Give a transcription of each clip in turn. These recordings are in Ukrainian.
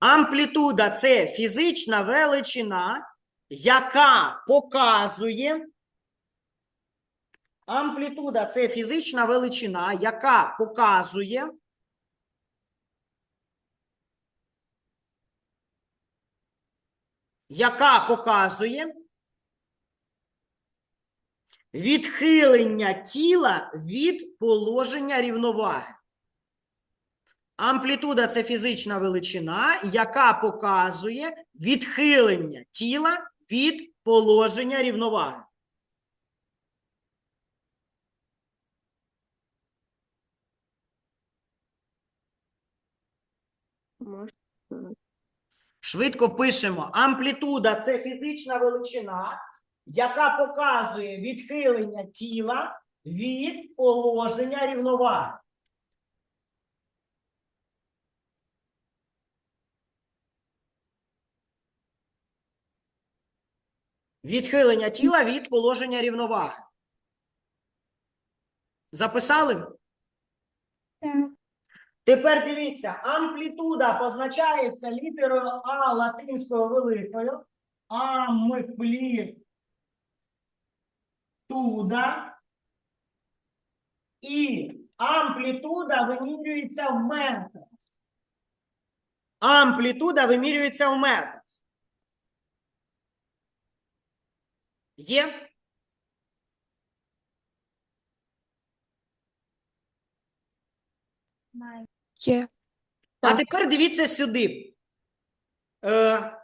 Амплітуда це фізична величина, яка показує. Амплітуда це фізична величина, яка показує. Яка показує відхилення тіла від положення рівноваги. Амплітуда це фізична величина, яка показує відхилення тіла від положення рівноваги. Швидко пишемо. Амплітуда це фізична величина, яка показує відхилення тіла від положення рівноваги. Відхилення тіла від положення рівноваги. Записали? Так. Тепер дивіться, амплітуда позначається літерою А латинською великою. Амплітуда. І амплітуда вимірюється в метрах. Амплітуда вимірюється в метрах. Є? Є. А тепер дивіться сюди. Е,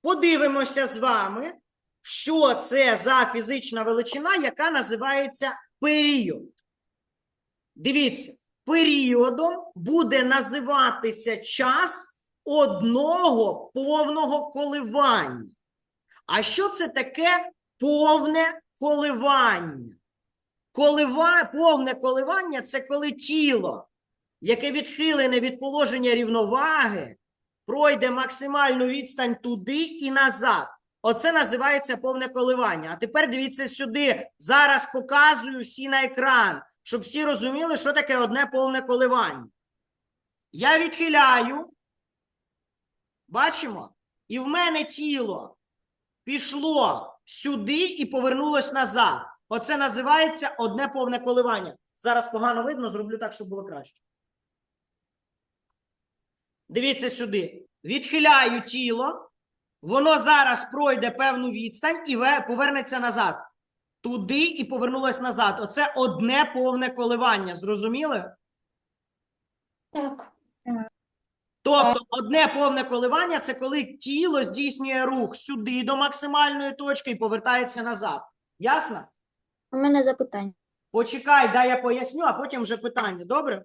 подивимося з вами, що це за фізична величина, яка називається період. Дивіться, періодом буде називатися час одного повного коливання. А що це таке повне коливання? Колива... Повне коливання це коли тіло яке відхилене від положення рівноваги, пройде максимальну відстань туди і назад. Оце називається повне коливання. А тепер дивіться сюди. Зараз показую всі на екран, щоб всі розуміли, що таке одне повне коливання. Я відхиляю. Бачимо? І в мене тіло пішло сюди і повернулось назад. Оце називається одне повне коливання. Зараз погано видно, зроблю так, щоб було краще. Дивіться сюди. Відхиляю тіло, воно зараз пройде певну відстань і повернеться назад. Туди і повернулось назад. Оце одне повне коливання. Зрозуміли? Так. Тобто, одне повне коливання це коли тіло здійснює рух сюди до максимальної точки і повертається назад. Ясно? У мене запитання. Почекай, дай я поясню, а потім вже питання. Добре?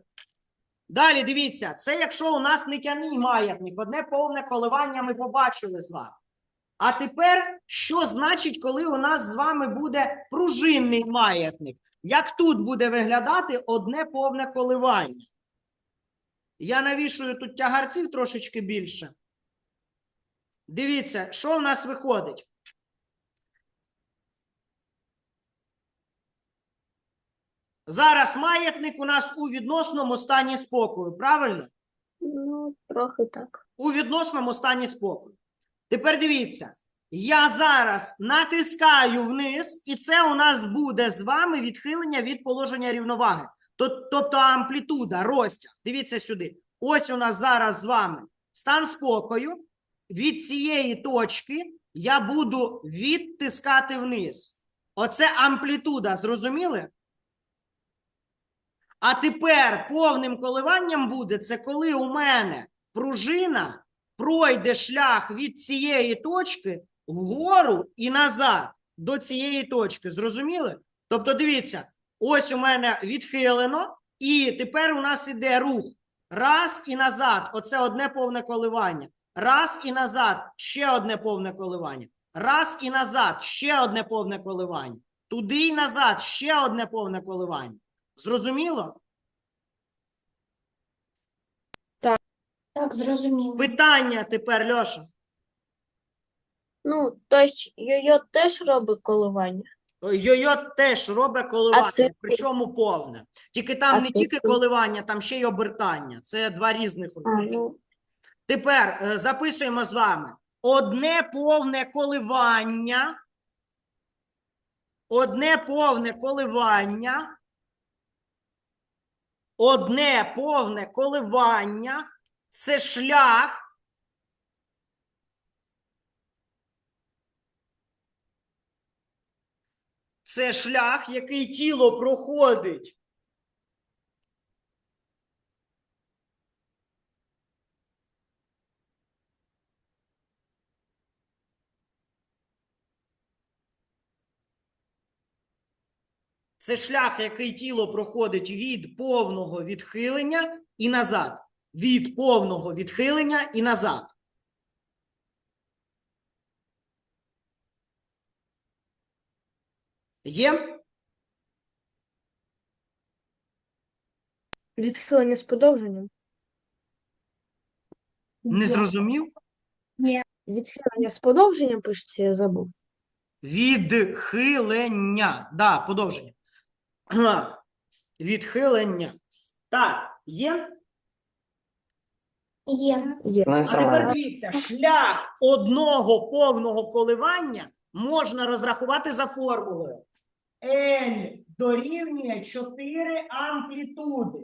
Далі дивіться, це якщо у нас нитяний маятник, одне повне коливання ми побачили з вами. А тепер, що значить, коли у нас з вами буде пружинний маятник? Як тут буде виглядати одне повне коливання? Я навішую тут тягарців трошечки більше. Дивіться, що в нас виходить? Зараз маятник у нас у відносному стані спокою, правильно? Ну, трохи так. У відносному стані спокою. Тепер дивіться, я зараз натискаю вниз, і це у нас буде з вами відхилення від положення рівноваги. Тоб- Тобто амплітуда, розтяг. Дивіться сюди. Ось у нас зараз з вами стан спокою. Від цієї точки я буду відтискати вниз. Оце амплітуда, зрозуміли? А тепер повним коливанням буде це коли у мене пружина пройде шлях від цієї точки вгору і назад до цієї точки. Зрозуміли? Тобто, дивіться, ось у мене відхилено, і тепер у нас іде рух. Раз і назад. Оце одне повне коливання. Раз і назад ще одне повне коливання. Раз і назад ще одне повне коливання. Туди і назад ще одне повне коливання. Зрозуміло? Так, так, зрозуміло. Питання тепер, Льоша. Ну, тобто йо-йо теж робить коливання. Йо-йо теж робить коливання, це- причому повне. Тільки там А не це тільки коливання, там ще й обертання. Це два різних рухи. ну, Тепер е, записуємо з вами одне повне коливання. Одне повне коливання. Одне повне коливання це шлях. Це шлях, який тіло проходить Це шлях, який тіло проходить від повного відхилення і назад. Від повного відхилення і назад. Є? Відхилення з подовженням. Не зрозумів? Відхилення з подовженням пишеться, я забув. Відхилення. Да, подовження. Ага. Відхилення. Так, є? Є. Є. А тепер дивіться, шлях одного повного коливання можна розрахувати за формулою. L дорівнює 4 амплітуди.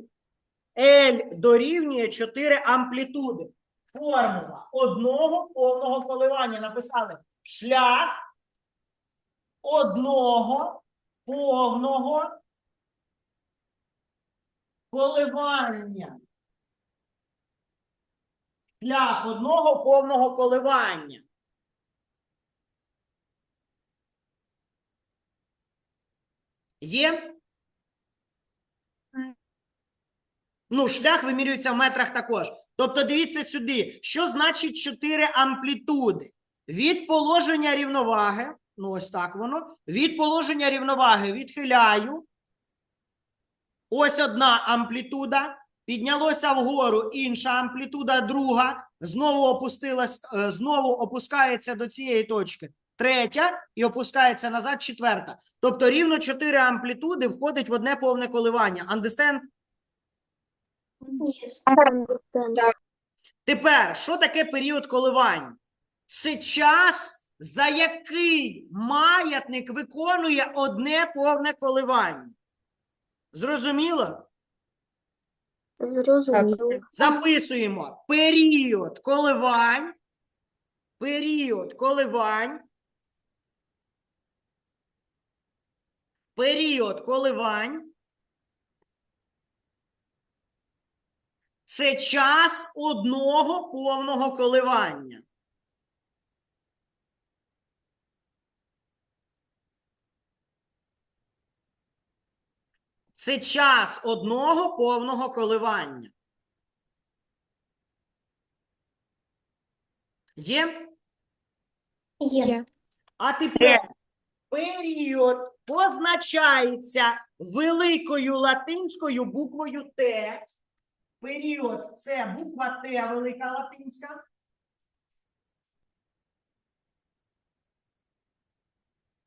L дорівнює 4 амплітуди. Формула одного повного коливання. Написали шлях одного повного коливання. Шлях одного повного коливання. Є? Ну, шлях вимірюється в метрах також. Тобто, дивіться сюди, що значить 4 амплітуди? Від положення рівноваги, ну ось так воно, від положення рівноваги відхиляю. Ось одна амплітуда, піднялося вгору інша амплітуда, друга, знову опустилась, е, знову опускається до цієї точки. Третя і опускається назад четверта. Тобто рівно 4 амплітуди входить в одне повне коливання. Understand? Understand. Тепер, що таке період коливань? Це час, за який маятник виконує одне повне коливання. Зрозуміло? Зрозуміло. Записуємо період коливань. Період коливань. Період коливань. Це час одного повного коливання. Це час одного повного коливання. Є? Є. А тепер період позначається великою латинською буквою Т. Період це буква Т, велика латинська.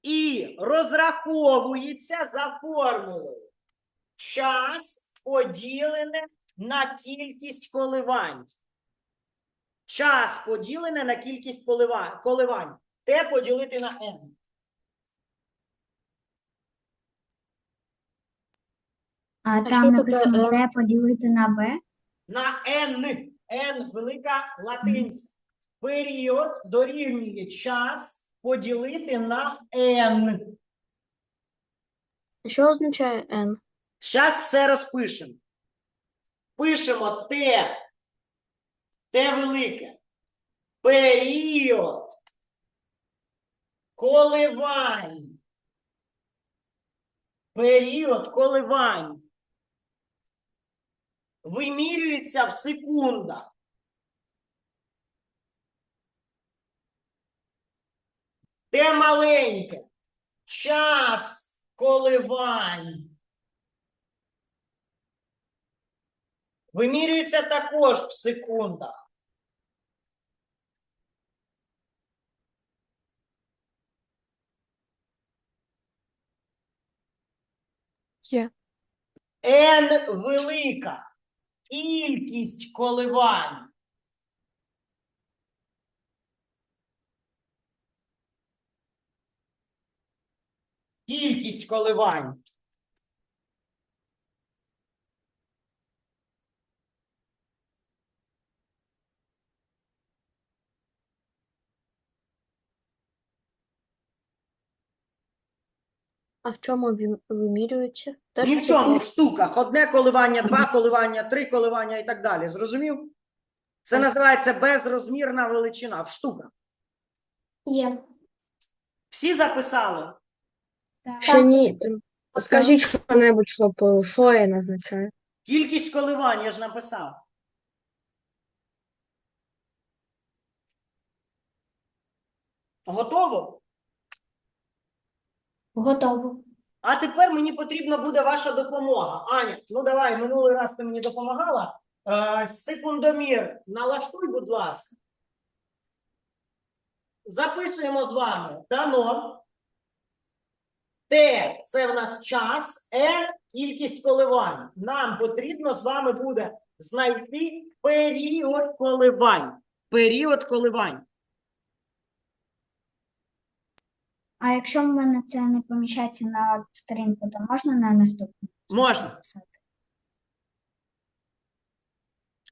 І розраховується за формулою. Час поділене на кількість коливань. Час поділене на кількість коливань. Т поділити на n. А що там таке написано N? Т поділити на Б. На n. n велика латинська. Період дорівнює час поділити на n. Що означає N? Зараз все розпишемо. Пишемо Т. Т велике. Період. Коливань. Період коливань. Вимірюється в секундах. Т маленьке. Час коливань. Вимірюється також в секундах. Є. N велика кількість коливань. Кількість коливань. А в чому ві- вимірюється? Теж Ні в чому, в штуках. Одне коливання, два коливання, три коливання і так далі. Зрозумів? Це називається безрозмірна величина в штуках. Є. Всі записали? Ще ні. Там Скажіть що-небудь, щоб е, що я назначаю. Кількість коливань я ж написав. Готово? Готово. А тепер мені потрібна буде ваша допомога. Аня, ну давай, минулий раз ти мені допомагала. Е, секундомір, налаштуй, будь ласка. Записуємо з вами дано. Т це в нас час, Е кількість коливань. Нам потрібно з вами буде знайти період коливань. Період коливань. А якщо в мене це не поміщається на одну сторінку, то можна на наступну? Можна.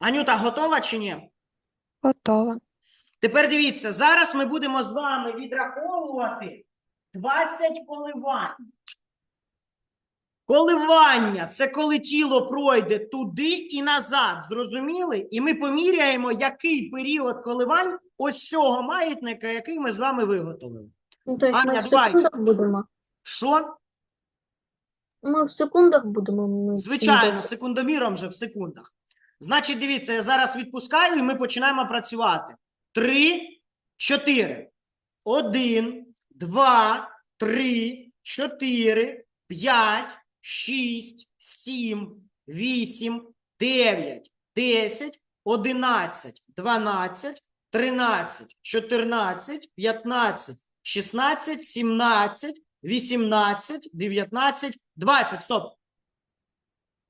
Анюта, готова чи ні? Готова. Тепер дивіться, зараз ми будемо з вами відраховувати 20 коливань. Коливання це коли тіло пройде туди і назад. Зрозуміли? І ми поміряємо, який період коливань ось цього маятника, який ми з вами виготовили. Ну, тобто ми Аня, в давай. секундах будемо. Що? Ми в секундах будемо. Ми Звичайно, секундоміром же в секундах. Значить, дивіться, я зараз відпускаю, і ми починаємо працювати. Три, чотири. Один, два, три, чотири, п'ять, шість, сім, вісім, дев'ять, десять, одинадцять, дванадцять, тринадцять, чотирнадцять, п'ятнадцять, шістнадцять, сімнадцять, вісімнадцять, дев'ятнадцять, двадцять. Стоп.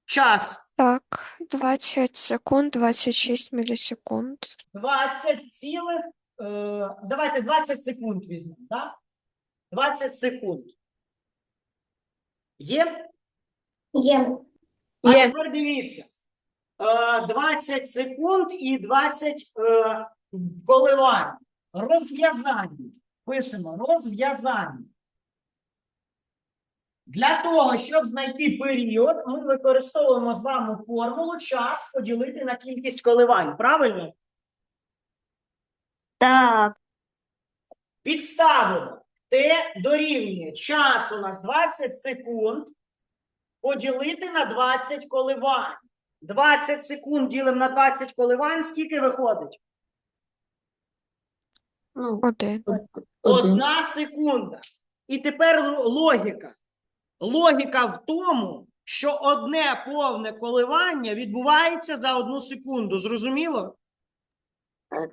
Час. Так, 20 секунд, 26 мілісекунд. 20 цілих, е, давайте 20 секунд візьмемо, так? 20 секунд. Є? Є. А Є. тепер дивіться. Е, 20 секунд і 20 е, коливань. Розв'язання. Пишемо розв'язання. Для того, щоб знайти період, ми використовуємо з вами формулу час поділити на кількість коливань. Правильно? Так. Підставимо. Т дорівнює час у нас 20 секунд поділити на 20 коливань. 20 секунд ділимо на 20 коливань. Скільки виходить? Ну, Один. Одна секунда. І тепер логіка. Логіка в тому, що одне повне коливання відбувається за одну секунду. Зрозуміло? Так.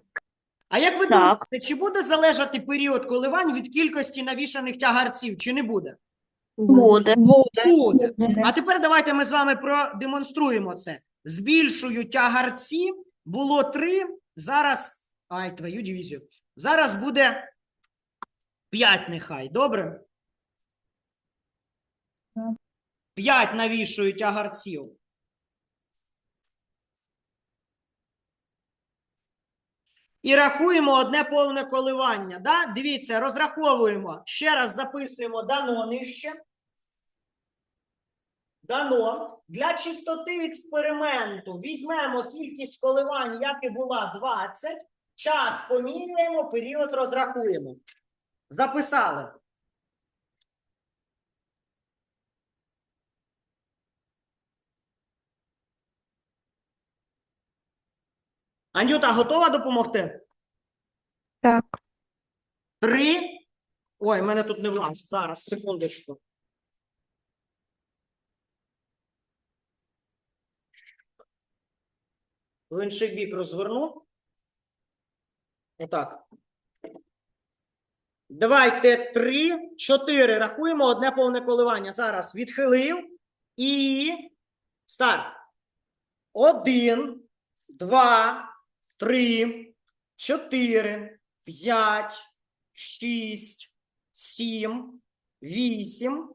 А як ви Так. думаєте, чи буде залежати період коливань від кількості навішаних тягарців, чи не буде? Буде. Буде. Буде. Буде. А тепер давайте ми з вами продемонструємо це. Збільшую тягарці. Було три. Зараз. Ай, твою дивізію. Зараз буде п'ять, нехай. Добре? Так. П'ять навішую тягарців. І рахуємо одне повне коливання. Да? Дивіться, розраховуємо. Ще раз записуємо дано нижче. Дано. Для чистоти експерименту візьмемо кількість коливань, як і була 20. Час поміряємо, період розрахуємо. Записали. Анюта, готова допомогти? Так, Три. Ой, в мене тут не влазить. Зараз, секундочку. В інший бік розверну. Отак. Давайте три, чотири. Рахуємо одне повне коливання. Зараз відхилив і старт. Один, два, три, чотири, п'ять, шість, сім, 8,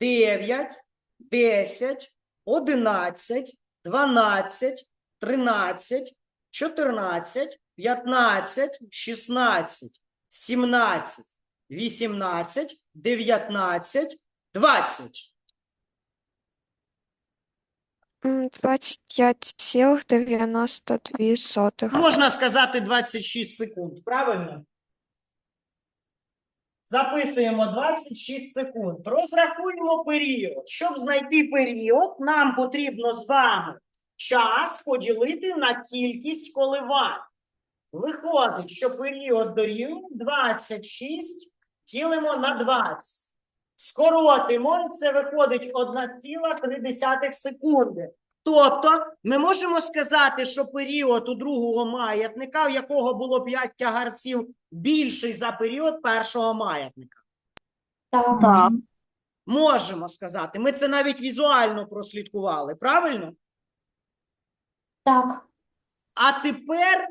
9, 10, 11, 12, 13, 14, 15, 16, 17, 18, 19, 20. М, 25,92 сотих. Можна сказати 26 секунд, правильно? Записуємо 26 секунд. Розрахуємо період. Щоб знайти період, нам потрібно з вами час поділити на кількість коливань. Виходить, що період дорівнює 26 ділимо на 20. Скоротимо, це виходить 1,3 секунди. Тобто ми можемо сказати, що період у другого маятника, у якого було 5 тягарців, більший за період першого маятника. Так. Так. Можемо сказати. Ми це навіть візуально прослідкували, правильно? Так. А тепер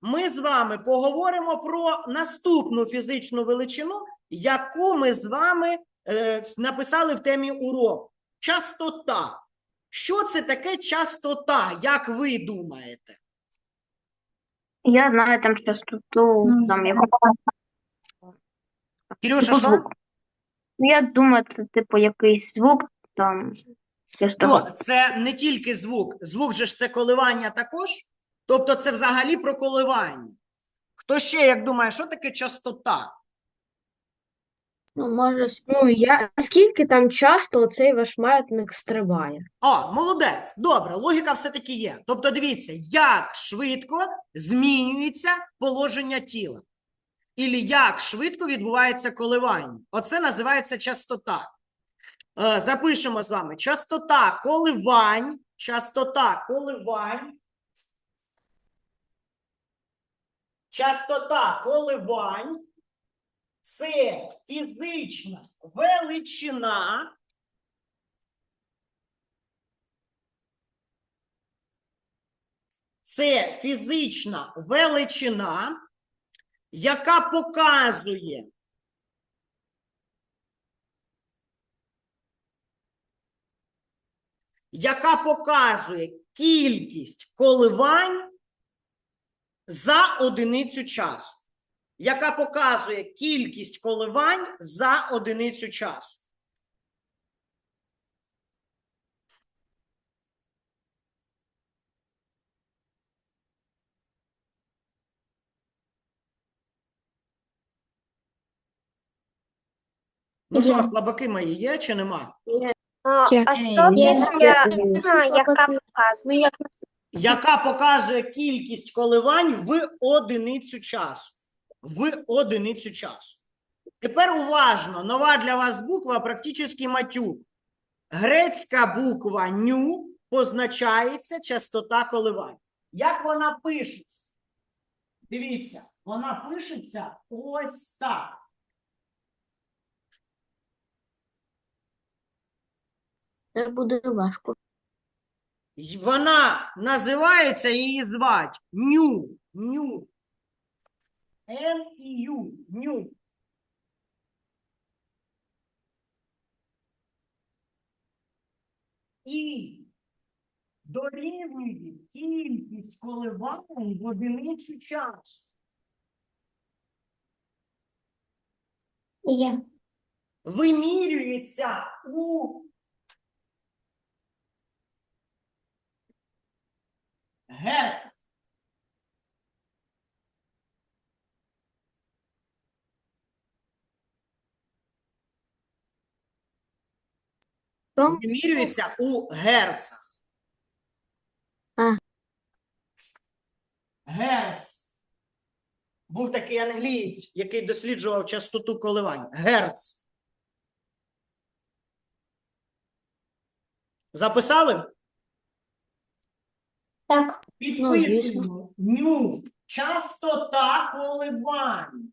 ми з вами поговоримо про наступну фізичну величину, яку ми з вами е, написали в темі уроку. Частота. Що це таке частота? Як ви думаєте? Я знаю там частоту, там якого Кирюша, типу що? Ну, я думаю, це типу якийсь звук там частота. Ну, це не тільки звук. Звук же ж це коливання також. Тобто це взагалі про коливання. Хто ще як думає, що таке частота? Ну, може, Ну, я скільки там часто оцей ваш маятник стрибає? О, молодець. Добре, логіка все-таки є. Тобто, дивіться, як швидко змінюється положення тіла. Ілі як швидко відбувається коливання. Оце називається частота. Е, запишемо з вами. Частота коливань. Частота коливань. Частота коливань це фізична величина. Це фізична величина, яка показує яка показує кількість коливань за одиницю часу. Яка показує кількість коливань за одиницю часу. Ну що, слабаки мої є чи нема? Є. А Є. що Є. пісня, яка показує? Як яка показує кількість коливань в одиницю часу. В одиницю часу. Тепер уважно, нова для вас буква практично матюк. Грецька буква ню позначається частота коливань. Як вона пишеться? Дивіться, вона пишеться ось так. це буде важко. Вона називається її звать Ню. Ню. Н і Ю. Ню. І дорівнює кількість коливань в одиницю часу. Є. Вимірюється у герцах. Що? Вимірюється у герцах. А. Герц. Був такий англієць, який досліджував частоту коливань. Герц. Записали? Так. Ну. Підписуємо. Ню. Частота коливань.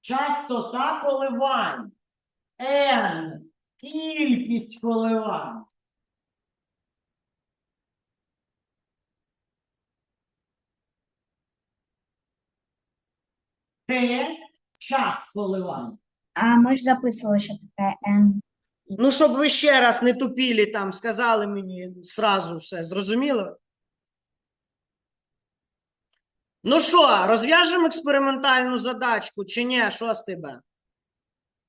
Частота коливань. N. Кількість коливань. Т час коливання. А ми ж записували, що таке N. Ну, щоб ви ще раз не тупілі там, сказали мені сразу все, зрозуміло? Ну що, розв'яжемо експериментальну задачку чи ні? Що з тебе?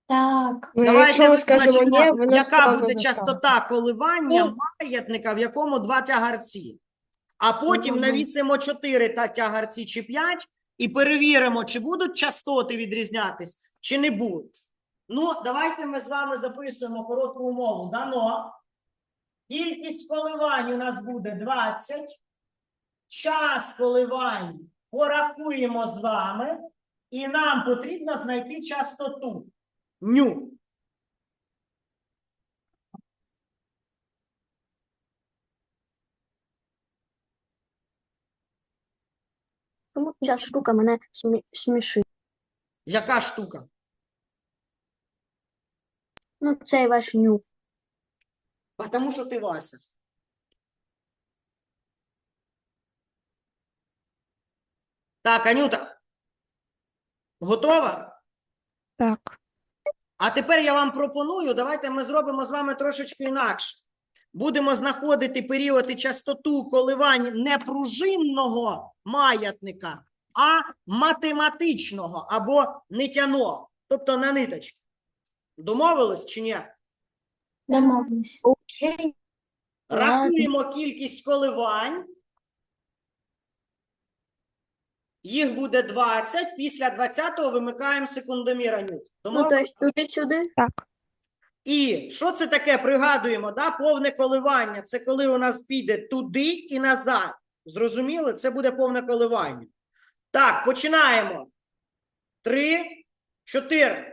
Так. Ну, Давайте якщо ми скажемо визначимо, ні, яка буде частота коливання Ні. маятника, в якому два тягарці. А потім Мгм. навісимо 4 та тягарці чи 5 і перевіримо, чи будуть частоти відрізнятись, чи не будуть. Ну, давайте ми з вами записуємо коротку умову. Дано. Кількість коливань у нас буде 20. Час коливань порахуємо з вами, і нам потрібно знайти частоту. Ню. Тому ця штука мене смішить. Яка штука? Ну, цей ваш нюх. Тому що ти Вася. Так, Анюта. Готова? Так. А тепер я вам пропоную, давайте ми зробимо з вами трошечки інакше. Будемо знаходити період і частоту коливань не пружинного маятника, а математичного або нитяного, тобто на ниточки. Домовились чи ні? Домовились. Окей. Рахуємо кількість коливань. Їх буде 20. Після 20-го вимикаємо секундомір, Анют. Ну, Домовились? тобто туди-сюди. Так. І що це таке? Пригадуємо, да? повне коливання. Це коли у нас піде туди і назад. Зрозуміли? Це буде повне коливання. Так, починаємо. Три, чотири.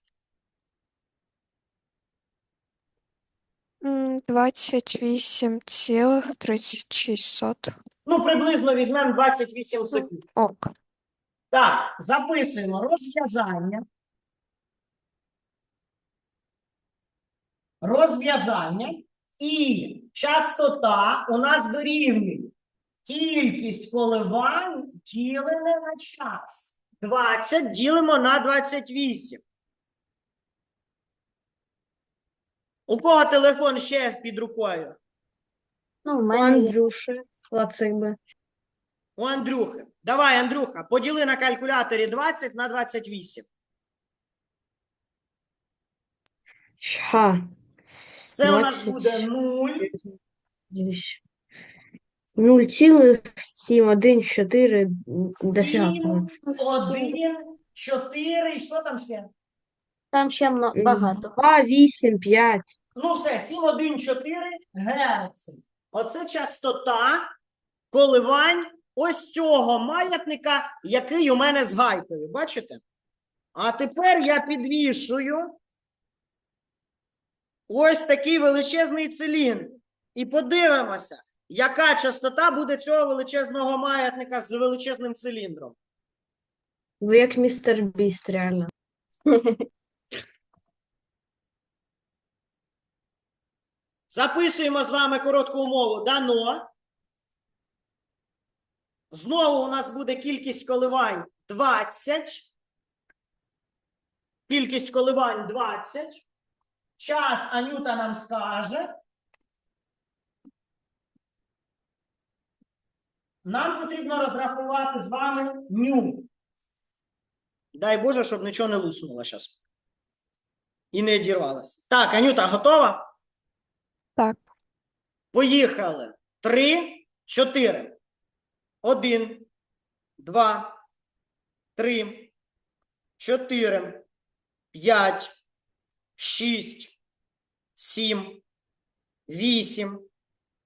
28,36. Ну, приблизно візьмемо 28 секунд. Ок. Так, записуємо розв'язання. Розв'язання і частота у нас дорівнює кількість коливань ділене на час. 20 ділимо на 28. У кого телефон ще під рукою? Ну, в У мене є. Андрюші Лациби. У Андрюхи. Давай, Андрюха, поділи на калькуляторі 20 на 28. Ша. Це у нас 20. буде 0. 0,714 дофіга. Сім. по-моєму. Один, чотири, і що там ще? Там ще мно- багато. 2, 8, 5. Ну все, 7, 1, 4 герци. Оце частота коливань ось цього маятника, який у мене з гайкою. Бачите? А тепер я підвішую ось такий величезний циліндр. І подивимося, яка частота буде цього величезного маятника з величезним циліндром. Ви як містер Біст, реально. Записуємо з вами коротку умову. Дано. Знову у нас буде кількість коливань 20. Кількість коливань 20. Час Анюта нам скаже. Нам потрібно розрахувати з вами ню. Дай Боже, щоб нічого не луснуло зараз. І не одірвалося. Так, Анюта, готова? Так. Поїхали. Три, чотири. Один, два, три, чотири, п'ять, шість, сім, вісім,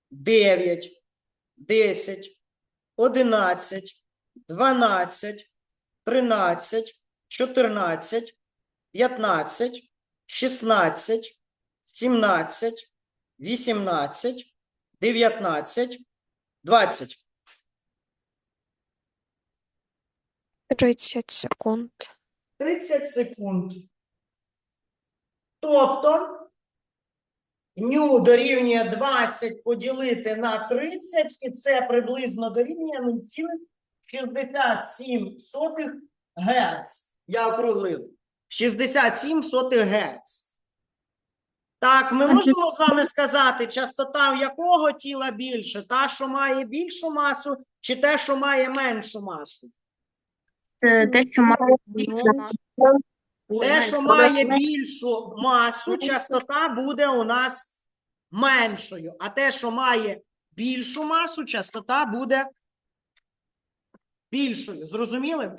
дев'ять, десять, одинадцять, дванадцять, тринадцять, чотирнадцять, 15, 16, 17, 18, 19, 20. 30 секунд. 30 секунд. Тобто ню дорівнює 20 поділити на 30, і це приблизно дорівнює 0,67 Гц. Я округлив. 67 сотих Гц. Так, ми можемо з вами сказати, частота в якого тіла більше? Та, що має більшу масу, чи те, що має меншу масу? Те, що має більше. Те, що має більшу масу, частота буде у нас меншою. А те, що має більшу масу, частота буде більшою. Зрозуміли?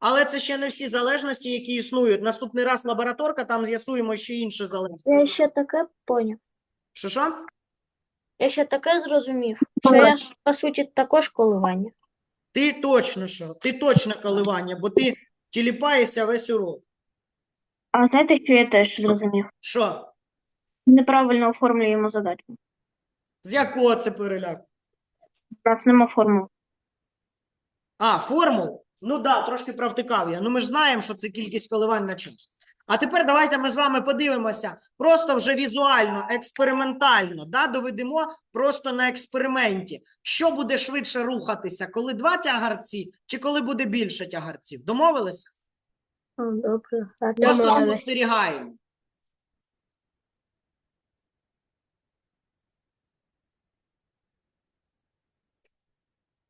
Але це ще не всі залежності, які існують. Наступний раз лабораторка, там з'ясуємо ще інші Я ще таке поняв. Що що? Я ще таке зрозумів, що я по суті також коливання. Ти точно що? Ти точно коливання, бо ти тіліпаєшся весь урок. А знаєте, що я теж зрозумів? Що? Неправильно оформлюємо задачу. З якого це переляку? У нас нема формул. А, формул? Ну да, трошки провтикав я. Ну ми ж знаємо, що це кількість коливань на час. А тепер давайте ми з вами подивимося просто вже візуально, експериментально, да, доведемо просто на експерименті. Що буде швидше рухатися, коли два тягарці чи коли буде більше тягарців? Домовилися? Добре. Просто спостерігаємо.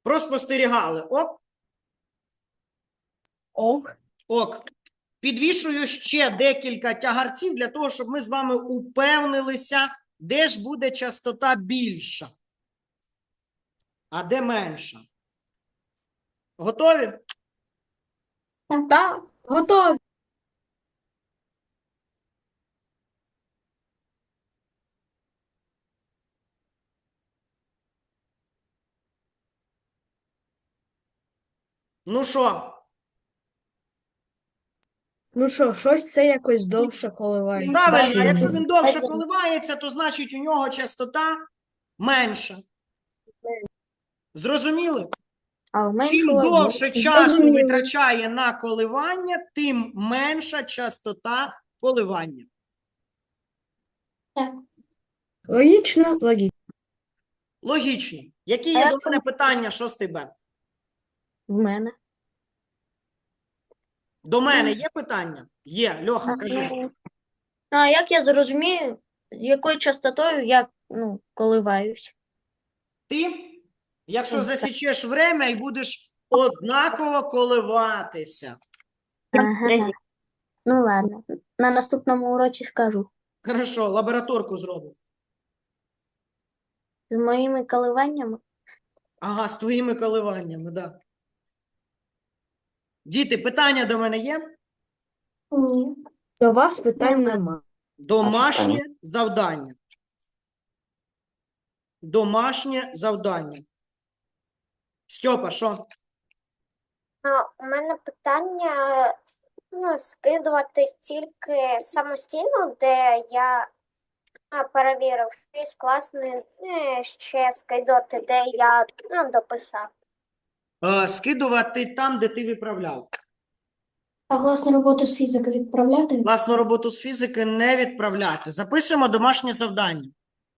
Проспостерігали. Ок? Ок. Ок. Підвішую ще декілька тягарців для того, щоб ми з вами упевнилися, де ж буде частота більша, а де менша. Готові? Так, готові. Ну що, Ну що, щось це якось довше коливається. правильно, якщо він довше коливається, то значить у нього частота менша. Зрозуміли? Чим довше часу витрачає на коливання, тим менша частота коливання. Логічно, логічно. Логічно. Які є до мене питання, шостий Б? в мене. До мене є питання? Є, Льоха, кажи. Ну, А як я зрозумію, з якою частотою я ну, коливаюсь? Ти, якщо засічеш время і будеш однаково коливатися. Ага. Ну ладно, на наступному уроці скажу. Хорошо, лабораторку зробимо. З моїми коливаннями Ага, з твоїми коливаннями, да. Діти, питання до мене є? ні. До вас питань нема. Домашнє завдання. Домашнє завдання. Стьопа, що? А, У мене питання ну, скидувати тільки самостійно, де я а, перевірив із класної ну, ще скидувати, де я ну, дописав. Е, скидувати там, де ти відправляв. А власну роботу з фізики відправляти? Власну роботу з фізики не відправляти. Записуємо домашнє завдання.